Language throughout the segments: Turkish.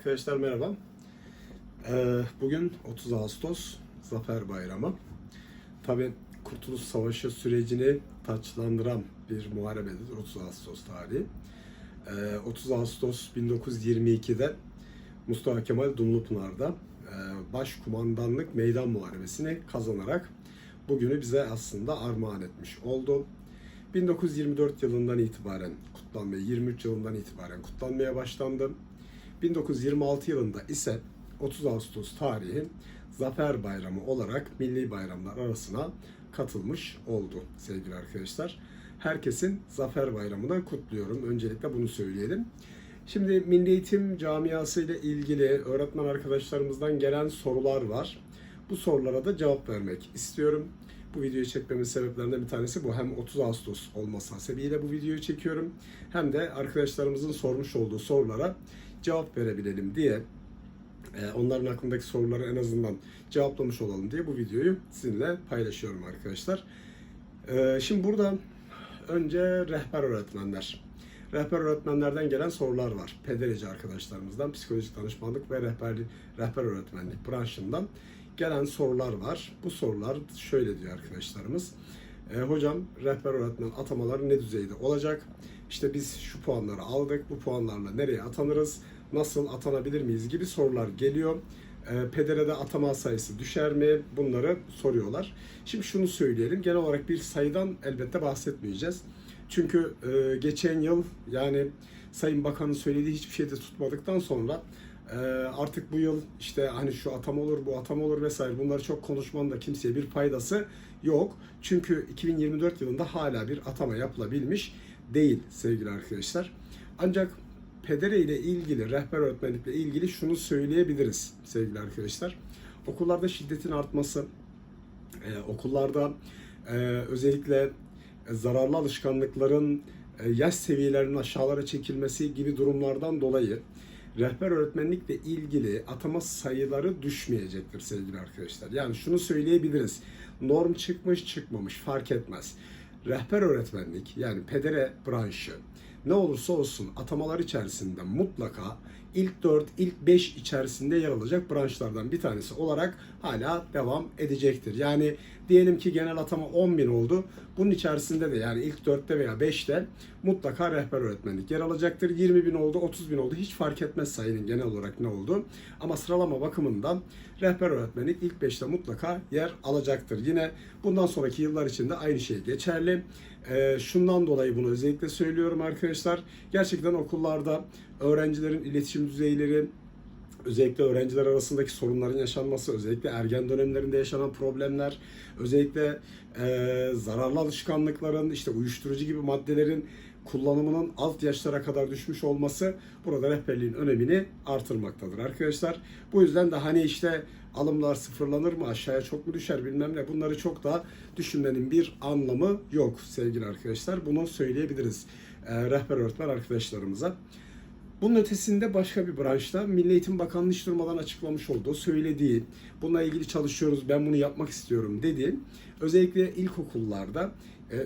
Arkadaşlar merhaba. Ee, bugün 30 Ağustos Zafer Bayramı. Tabi Kurtuluş Savaşı sürecini taçlandıran bir muharebedir 30 Ağustos tarihi. Ee, 30 Ağustos 1922'de Mustafa Kemal Dumlupınar'da e, başkumandanlık meydan muharebesini kazanarak bugünü bize aslında armağan etmiş oldu. 1924 yılından itibaren kutlanmaya, 23 yılından itibaren kutlanmaya başlandı. 1926 yılında ise 30 Ağustos tarihi Zafer Bayramı olarak milli bayramlar arasına katılmış oldu sevgili arkadaşlar. Herkesin Zafer Bayramı'nı kutluyorum. Öncelikle bunu söyleyelim. Şimdi Milli Eğitim Camiası ile ilgili öğretmen arkadaşlarımızdan gelen sorular var. Bu sorulara da cevap vermek istiyorum. Bu videoyu çekmemin sebeplerinden bir tanesi bu. Hem 30 Ağustos olması hasebiyle bu videoyu çekiyorum. Hem de arkadaşlarımızın sormuş olduğu sorulara cevap verebilelim diye e, onların aklındaki soruları en azından cevaplamış olalım diye bu videoyu sizinle paylaşıyorum arkadaşlar. E, Şimdi burada önce rehber öğretmenler. Rehber öğretmenlerden gelen sorular var. Pedereci arkadaşlarımızdan, psikolojik danışmanlık ve rehberlik, rehber öğretmenlik branşından gelen sorular var. Bu sorular şöyle diyor arkadaşlarımız. E, hocam rehber öğretmen atamaları ne düzeyde olacak? İşte biz şu puanları aldık. Bu puanlarla nereye atanırız? Nasıl atanabilir miyiz gibi sorular geliyor. E, PDR'de atama sayısı düşer mi? Bunları soruyorlar. Şimdi şunu söyleyelim. Genel olarak bir sayıdan elbette bahsetmeyeceğiz. Çünkü e, geçen yıl yani Sayın Bakan'ın söylediği hiçbir şeyde tutmadıktan sonra e, artık bu yıl işte hani şu atam olur, bu atam olur vesaire bunları çok konuşmanın da kimseye bir faydası yok. Çünkü 2024 yılında hala bir atama yapılabilmiş değil sevgili arkadaşlar. Ancak pedere ile ilgili, rehber öğretmenlikle ilgili şunu söyleyebiliriz sevgili arkadaşlar. Okullarda şiddetin artması, e, okullarda e, özellikle zararlı alışkanlıkların e, yaş seviyelerinin aşağılara çekilmesi gibi durumlardan dolayı rehber öğretmenlikle ilgili atama sayıları düşmeyecektir sevgili arkadaşlar. Yani şunu söyleyebiliriz. Norm çıkmış çıkmamış fark etmez. Rehber öğretmenlik yani pedere branşı ne olursa olsun atamalar içerisinde mutlaka ilk 4, ilk 5 içerisinde yer alacak branşlardan bir tanesi olarak hala devam edecektir. Yani diyelim ki genel atama 10 bin oldu. Bunun içerisinde de yani ilk 4'te veya 5'te mutlaka rehber öğretmenlik yer alacaktır. 20 bin oldu, 30 bin oldu. Hiç fark etmez sayının genel olarak ne oldu. Ama sıralama bakımından rehber öğretmenlik ilk 5'te mutlaka yer alacaktır. Yine bundan sonraki yıllar için de aynı şey geçerli. Ee, şundan dolayı bunu özellikle söylüyorum arkadaşlar. Gerçekten okullarda öğrencilerin iletişim düzeyleri, özellikle öğrenciler arasındaki sorunların yaşanması, özellikle ergen dönemlerinde yaşanan problemler, özellikle e, zararlı alışkanlıkların, işte uyuşturucu gibi maddelerin kullanımının alt yaşlara kadar düşmüş olması burada rehberliğin önemini artırmaktadır arkadaşlar. Bu yüzden de hani işte alımlar sıfırlanır mı, aşağıya çok mu düşer bilmem ne bunları çok da düşünmenin bir anlamı yok sevgili arkadaşlar. Bunu söyleyebiliriz e, rehber öğretmen arkadaşlarımıza. Bunun ötesinde başka bir branşta Milli Eğitim Bakanlığı hiç durmadan açıklamış olduğu, söylediği, bununla ilgili çalışıyoruz, ben bunu yapmak istiyorum dediği, özellikle ilkokullarda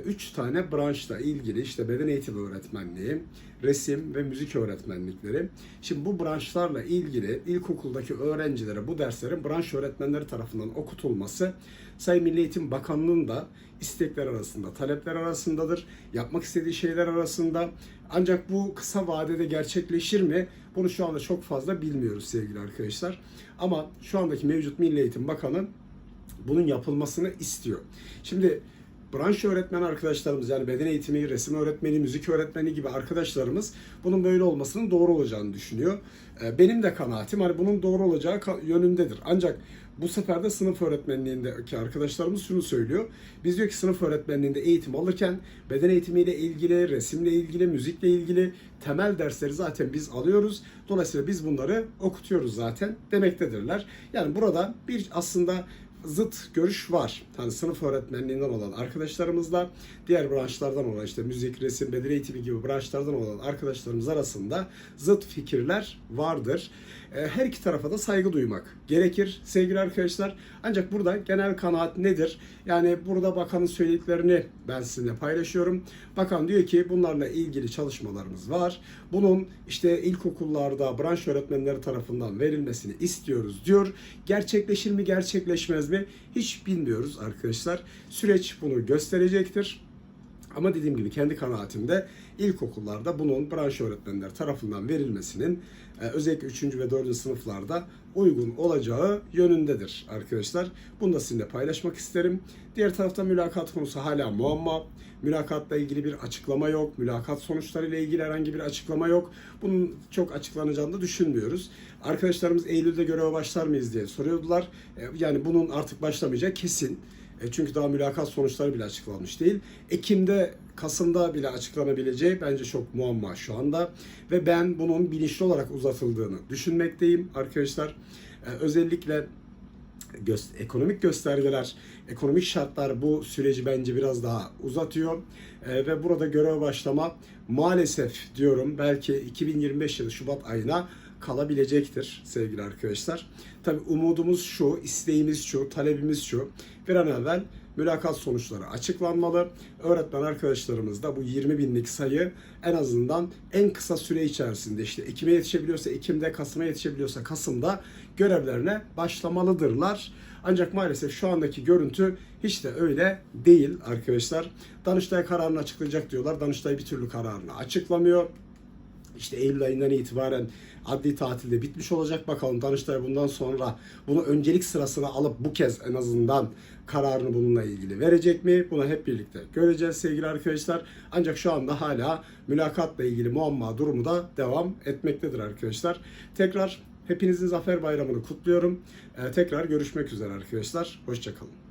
3 tane branşla ilgili işte beden eğitimi öğretmenliği, resim ve müzik öğretmenlikleri. Şimdi bu branşlarla ilgili ilkokuldaki öğrencilere bu derslerin branş öğretmenleri tarafından okutulması Sayın Milli Eğitim Bakanlığı'nın da istekler arasında, talepler arasındadır. Yapmak istediği şeyler arasında. Ancak bu kısa vadede gerçekleşir mi? Bunu şu anda çok fazla bilmiyoruz sevgili arkadaşlar. Ama şu andaki mevcut Milli Eğitim Bakanı bunun yapılmasını istiyor. Şimdi branş öğretmen arkadaşlarımız yani beden eğitimi, resim öğretmeni, müzik öğretmeni gibi arkadaşlarımız bunun böyle olmasının doğru olacağını düşünüyor. Ee, Benim de kanaatim hani bunun doğru olacağı yönündedir. Ancak bu sefer de sınıf öğretmenliğindeki arkadaşlarımız şunu söylüyor. Biz diyor ki sınıf öğretmenliğinde eğitim alırken beden eğitimiyle ilgili, resimle ilgili, müzikle ilgili temel dersleri zaten biz alıyoruz. Dolayısıyla biz bunları okutuyoruz zaten demektedirler. Yani burada bir aslında zıt görüş var. Hani sınıf öğretmenliğinden olan arkadaşlarımızla diğer branşlardan olan işte müzik, resim, beden eğitimi gibi branşlardan olan arkadaşlarımız arasında zıt fikirler vardır. E, Her iki tarafa da saygı duymak gerekir sevgili arkadaşlar. Ancak burada genel kanaat nedir? Yani burada bakanın söylediklerini ben sizinle paylaşıyorum. Bakan diyor ki bunlarla ilgili çalışmalarımız var. Bunun işte ilkokullarda branş öğretmenleri tarafından verilmesini istiyoruz diyor. Gerçekleşir mi gerçekleşmez mi hiç bilmiyoruz arkadaşlar. Süreç bunu gösterecektir. Ama dediğim gibi kendi kanaatimde ilkokullarda bunun branş öğretmenler tarafından verilmesinin e, özellikle 3. ve 4. sınıflarda uygun olacağı yönündedir arkadaşlar. Bunu da sizinle paylaşmak isterim. Diğer tarafta mülakat konusu hala muamma. Mülakatla ilgili bir açıklama yok. Mülakat sonuçları ile ilgili herhangi bir açıklama yok. Bunun çok açıklanacağını da düşünmüyoruz. Arkadaşlarımız Eylül'de göreve başlar mıyız diye soruyordular. E, Yani bunun artık başlamayacağı kesin. E, Çünkü daha mülakat sonuçları bile açıklanmış değil. Ekim'de, Kasım'da bile açıklanabileceği bence çok muamma şu anda. Ve ben bunun bilinçli olarak uzatıldığını düşünmekteyim arkadaşlar. E, Özellikle gö- ekonomik göstergeler, ekonomik şartlar bu süreci bence biraz daha uzatıyor. E, ve burada göreve başlama maalesef diyorum belki 2025 yılı Şubat ayına kalabilecektir sevgili arkadaşlar. Tabi umudumuz şu, isteğimiz şu, talebimiz şu. Bir an evvel mülakat sonuçları açıklanmalı. Öğretmen arkadaşlarımız da bu 20 binlik sayı en azından en kısa süre içerisinde işte Ekim'e yetişebiliyorsa Ekim'de, Kasım'a yetişebiliyorsa Kasım'da görevlerine başlamalıdırlar. Ancak maalesef şu andaki görüntü hiç de öyle değil arkadaşlar. Danıştay kararını açıklayacak diyorlar. Danıştay bir türlü kararını açıklamıyor. İşte Eylül ayından itibaren adli tatilde bitmiş olacak. Bakalım Danıştay bundan sonra bunu öncelik sırasına alıp bu kez en azından kararını bununla ilgili verecek mi? Bunu hep birlikte göreceğiz sevgili arkadaşlar. Ancak şu anda hala mülakatla ilgili muamma durumu da devam etmektedir arkadaşlar. Tekrar hepinizin Zafer Bayramı'nı kutluyorum. Ee, tekrar görüşmek üzere arkadaşlar. Hoşçakalın.